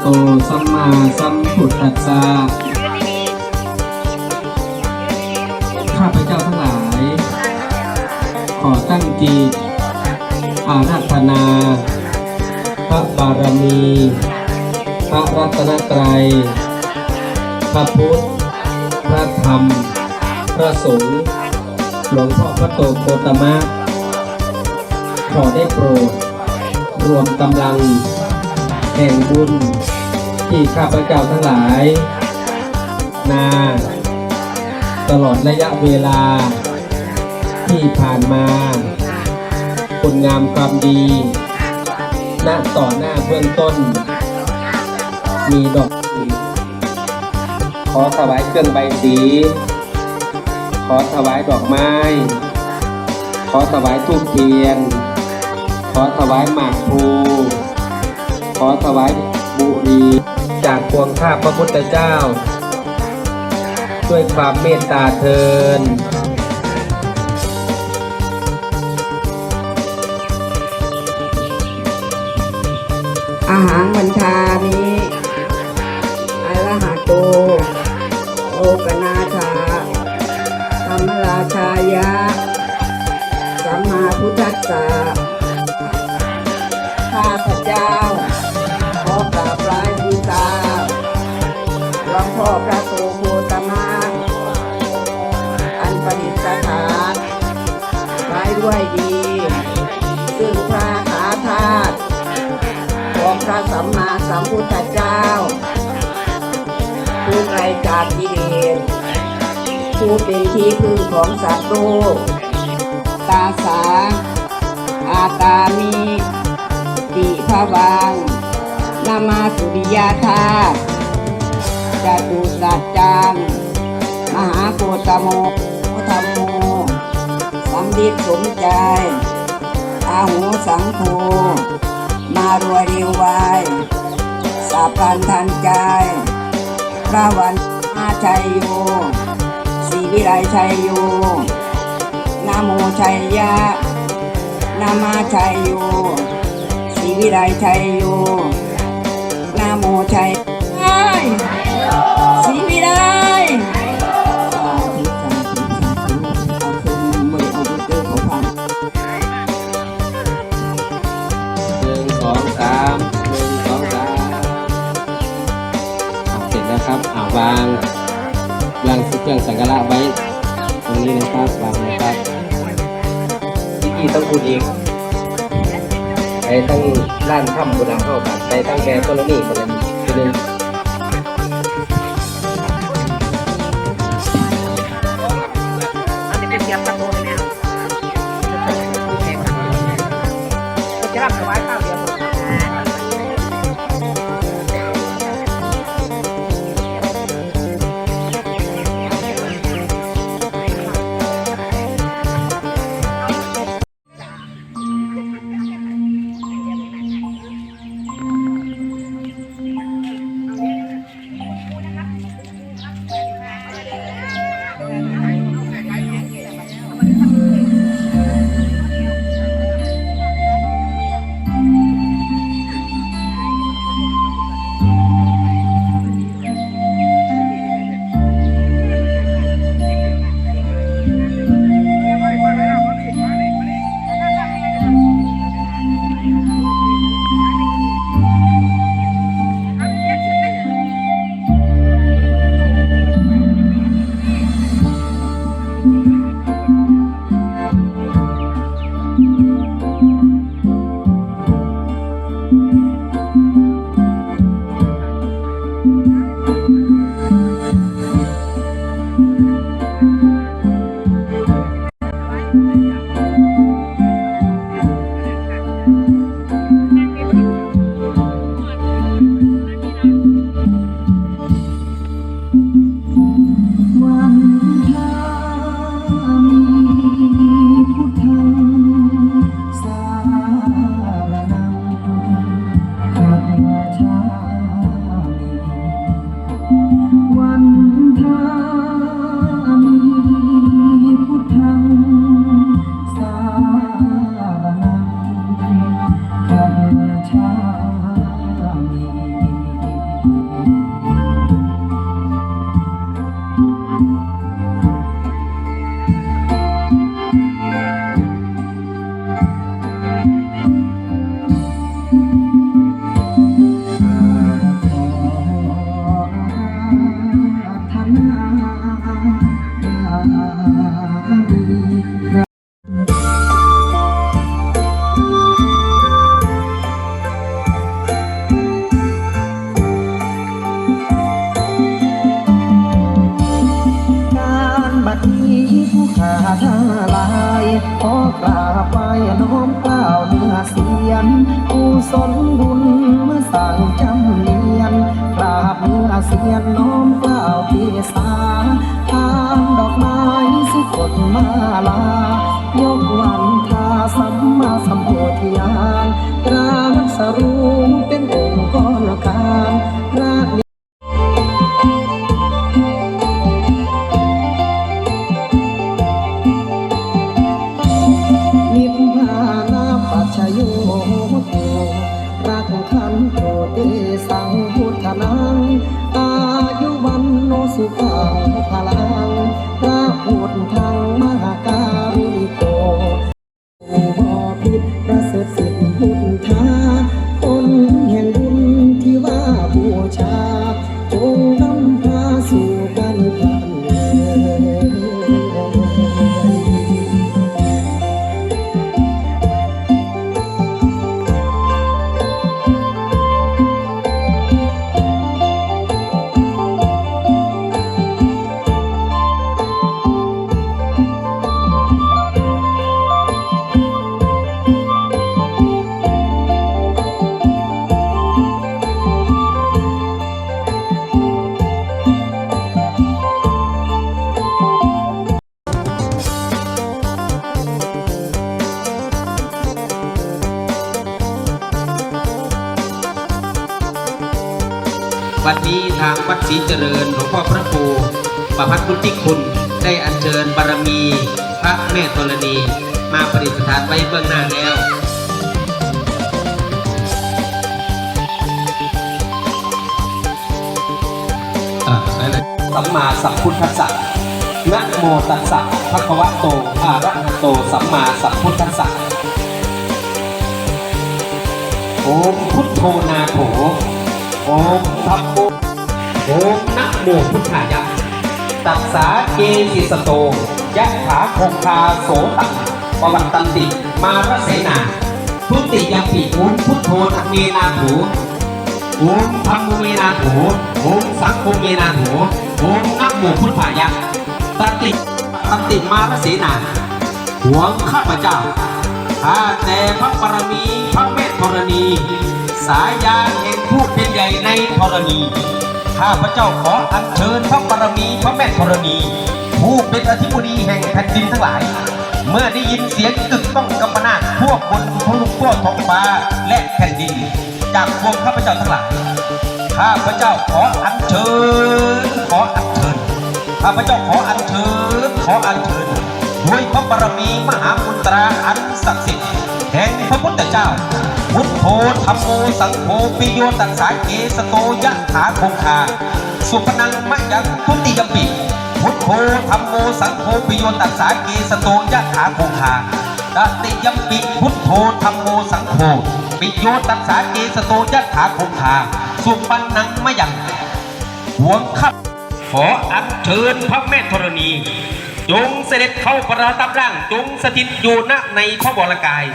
โตสัมมาสัมพุทธัสสะข้าพเจ้าทั้งหลาย ขอตั้งจิตอาราธนา พระบารมี พระรัตนตรัย พระพุทธ พระธรรม พระสงฆ์หลวงพ่อพระโตโคตมะ ขอได้โปรด รวมกำลังแห่งบุญ ที่ข้าพเจ้าทั้งหลาย นา ตลอดระยะเวลา ที่ผ่านมาคุณงามความดีณต่อหน้าเบื้องต้น มีดอกขอถวายเครื่องใบสี ขอถวายดอกไม้ ขอถวายทูปเทียน ขอถวายหมากพลูขอถวายบุรี จากพวงข้าพระพุทธเจ้า ด้วยความเมตตาเทินอาหารวันทามิอรหะโตโลกนาชาธรรมราชายะ สัมมาพุทธัสสะ มพุทธเจ้า ผู้ไกลจากกิเลสผู้เป็นที่พึ่งของสัตว์โลก ตาสา อาตามิติภวังนามาสุริยาธาตุจตุสัจจัง มหาโกตโมธรรมโมสัมดิษสมใจ อาหูสังโฆมารวยเร็วไว สาพันทันใจพระวันมาชัยโยศรีวิไลชัยโยนาโมชัยยะนามาชัยโยศรีวิไลชัยโยนาโมชัย รื่องสังกะระไว้ตรงนี้นะครับวางนะครับที่ที่ต้องพูดอีกไปตั้งร้านถ้ำโบราณเข้ากันไปตั้งแกคนละนี่คนละนี่ทีหนึงอันนี้เตรียมประตูเลยเนี่ยจะรับถวายข้าวเดี วันนี้ทางวัดศรีเจริญหลวงพ่อพระครูประพัฒพุทธิคุณได้อัญเชิญบารมี พระแม่ธรณีมาประดิษฐานไว้เบื้องหน้าแล้วอะได้เลยสัมมาสัมพุทธัสสะนะโมตัสสะภะคะวะโต อะระหะโต สัมมาสัมพุทธัสสะโอมพุทโธนาโถ โอมธัมโมโอมนะโมพุทธายะตัสสาเกสิสโตยะขาคงคาโสตังปวัตตันติ มารเสนาทุติยปิโอมพุทโธทเมนาโถโอมธรรมเมนาโถโอมสังโฆเมนาโถโอมนะโมพุทธายะตันติตันติมารเสนาหวงข้าพเจ้าข้าแต่พระบารมีพระแม่ธรณี สายยานแห่งผู้เป็นใหญ่ในธรณี ข้าพระเจ้าขออัญเชิญพระบารมีพระแม่ธรณี ผู้เป็นอธิบดีแห่งแผ่นดินทั้งหลาย เมื่อได้ยินเสียงกึกก้องกำปนาตพวกบนทะลุทั่วท้องฟ้าและแผ่นดิน จากพวงข้าพเจ้าทั้งหลาย ข้าพเจ้าขออัญเชิญ ขออัญเชิญ ข้าพเจ้าขออัญเชิญ ขออัญเชิญด้วยพระบารมีมหามุตราอันศักดิ์สิทธิ์แห่งพระพุทธเจ้า พุทโธธรรมโมสังโฆปิโยตัสสาเกสโตยะถาคงคา สุพนังมะยังทุติยมปิพุทโธธรรมโมสังโฆปิโยตัสสาเกสโตยะถาคงคาตติยมปิพุทโธธรรมโมสังโฆปิโยตัสสาเกสโตยะถาคงคา สุปนังมะยังหวงข้าขออัญเชิญพระแม่ธรณีจงเสด็จเข้าประทับร่างจงสถิตอยู่ณในพระบรกาย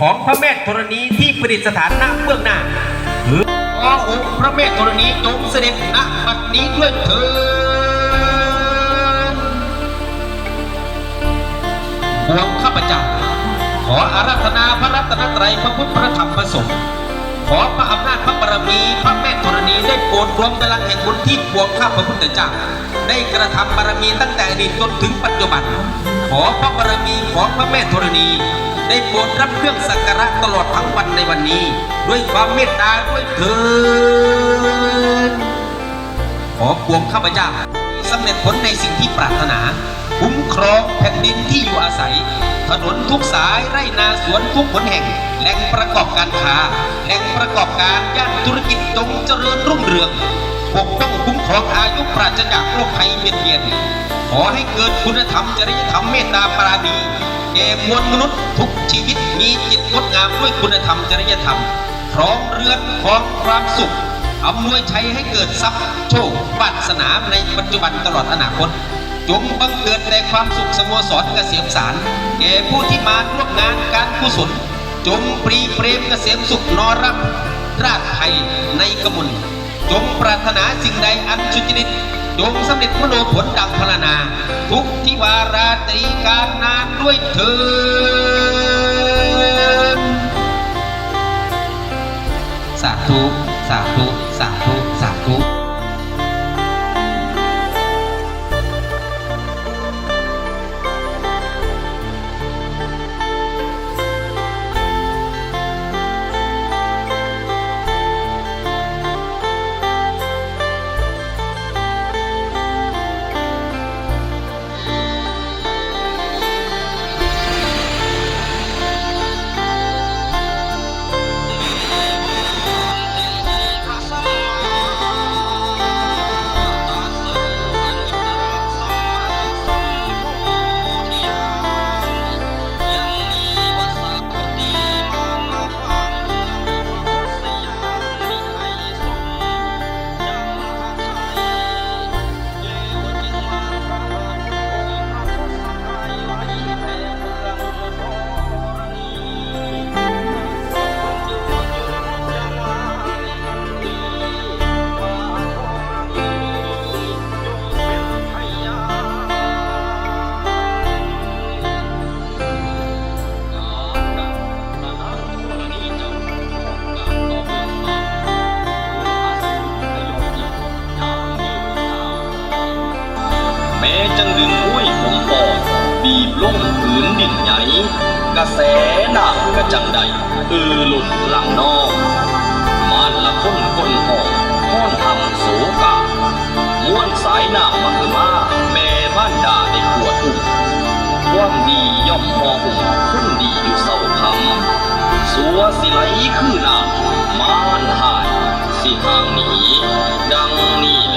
ของพระแม่ธรณีที่ประดิษฐานณเบื้องหน้าขอองค์พระแม่ธรณีจงเสด็จณบัดนี้ด้วยเถิดหวงข้าพเจ้าขออาราธนาพระรัตนตรัยพระพุทธพระธรรมพระสงฆ์ขอพระอำนาจพระบารมีพระแม่ธรณีได้โปรดรวมพลังแห่งบุญที่ปวงข้าพระพุทธเจ้าได้กระทำบารมีตั้งแต่อดีตจนถึงปัจจุบัน ขอพระบารมีของพระแม่ธรณี ได้โปรดรับเครื่องสักการะตลอดทั้งวันในวันนี้ ด้วยความเมตตาด้วยเถิดขอปวงข้าพเจ้าสำเร็จผลในสิ่งที่ปรารถนาคุ้มครองแผ่นดินที่อยู่อาศัย ถนนทุกสายไร่นาสวนทุกผลแห่งแหล่งประกอบการค้าแหล่งประกอบการย่านธุรกิจจงเจริญรุ่งเรืองปกป้องคุ้มครองอายุปราศจากโรคภัยเบียดเบียนขอให้เกิดคุณธรรมจริยธรรมเมตตาปราณี แก่มวลมนุษย์ทุกชีวิตมีจิตงดงามด้วยคุณธรรมจริยธรรมพร้อมเรือนพร้อมความสุขอำนวยชัยให้เกิดทรัพย์โชควาสนาในปัจจุบันตลอดอนาคต จงบังเกิดแต่ความสุขสโมสรเกษมสาร แก่ผู้ที่มาร่วมงานการกุศลจงปรีเปรมเกษมสุขนอรับราชไทยในกมล จงปรารถนาสิ่งใดอันสุจริตจงสำเร็จมโนผลดังพรรณนา ทุกทิวาราตรีการนานด้วยเถิดสาธุ สาธุ สาธุสาธุ เอือหลุดหลังนอกมันละคนคนหอกห้อนทำโศกาม้วนสายหน้ำมาคือมาแม่บ้านดาได้ขวดอุ้มความดีย่อมพออุ่มคนดีอยู่เศร้าคำสัวสิไหลคือน้ำมานหาย สิทางหนีดังนี้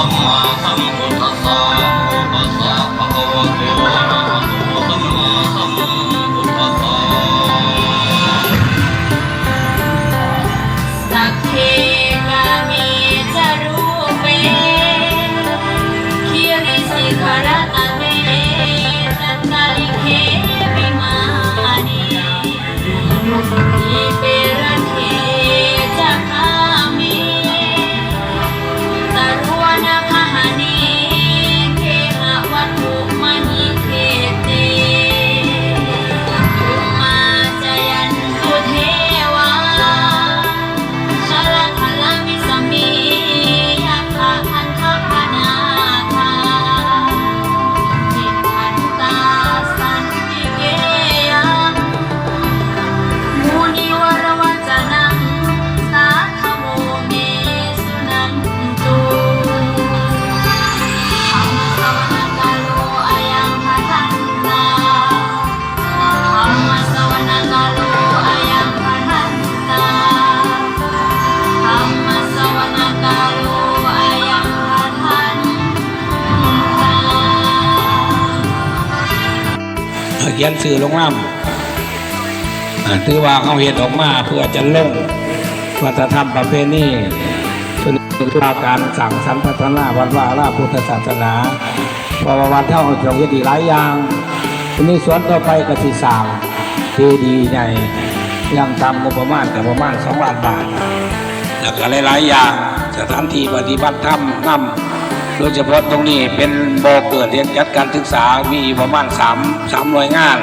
ままさまこたさ ขียนสื่อลงน้ำอ่าถือว่าเขาเห็นออกมาเพื่อจะลงวัฒนธรรมประเพณีเป็นว่าการสั่งสรรพัฒนาวัดว่าราพุทธศาสนาเพราะว่าวัดเท่าจงเฮ็ดอีกหลายอย่างทีนี้สวนต่อไปกสิสางเจดีย์ใหญ่ยังทำงบประมาณแต่ประมาณสองล้านบาทแล้วก็หลายๆอย่างสถานที่ปฏิบัติธรรมนำ โดยเฉพาะตรงนี้เป็นบ่อเกิดเรียนจัดการศึกษามีประมาณสามสามหน่วยงาน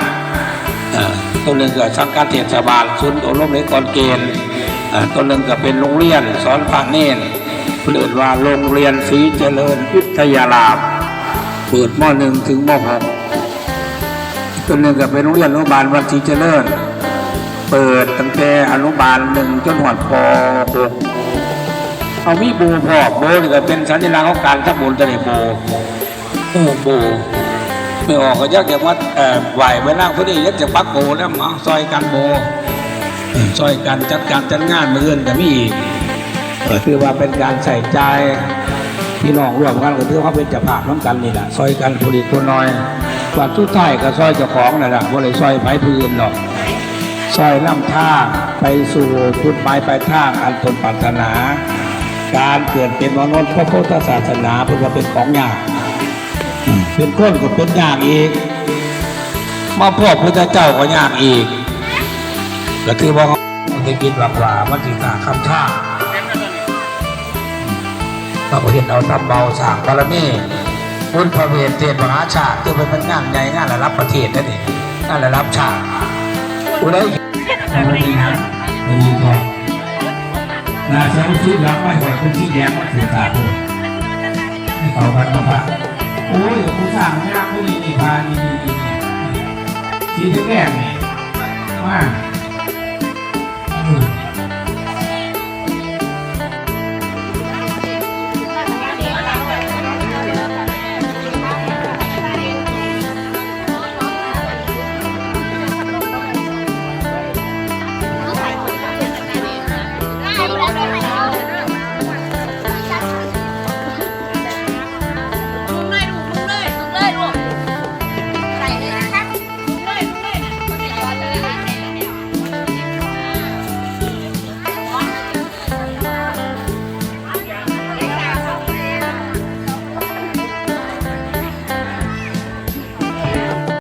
อ่อตัวหนึ่งก็สังกัดเทศบาลศูนย์อบรมเด็กก่อนเกณฑ์อ่าตัวหนึ่งก็เป็นโรงเรียนสอนพระเนนเรียกว่าโรงเรียนศรีเจริญวิทยาลาภเปิดมหนึ่งถึงมหกตัวหนึ่งก็เป็นโรงเรียนอนุบาลวัดศรีเจริญ เปิดตั้งแต่อนุบาลหนึ่งจนหอดปหก เอามีโบพอกโบนี่ก็เป็นสัญลักษณ์ของการทำบุญตะเลโบโอโบไม่ออกก็ยักจะว่าเอ่อไหวไว้นั่งพอดียักจะปักโบแล้วมาซอยกันโบซอยกันจัดการจัดงานมืออื่นก็มีอีกคือว่าเป็นการใส่ใจพี่น้องร่วมกันก็ถือว่าเป็นจ้าภาพน้ำกันนี่แหละซอยกันผลิตคนน้อยกว่าทุกท่ายก็ซอยเจ้าของนั่นแหละบ่าเลยซอยไผ่พื้นหรอกซอยน้ำท่าไปสู่จุดหมายปลายทางอันตนปรารถนา การเกิดเป็นมนุษย์พระพุทธศาสนาเพื่อเป็นของยากอืมเป็นคนก็เป็นยากอีกมาพ่อพุทธเจ้าก็ยากอีกก็คือว่าเขาได้กินหลักว่ามันสิตาคำท่าเราก็เห็นเอาทำเบาสร้างบารมีบุญพระเวทเทศมหาชาติถือเป็นงานใหญ่งานระดับประเทศนั่นเองงานระดับชาติอุไรแต่วันนี้นะวันนี้ก็ นาเช้าซื้อรับไม่ไหวคุณชี้แดงมาถือตาคุณนี่เขาพันมาพระโอ้ยคุณสั่งไม่รักคุณนี่นี่พานี่นี่นี่ชี้ที่แรกนี่มา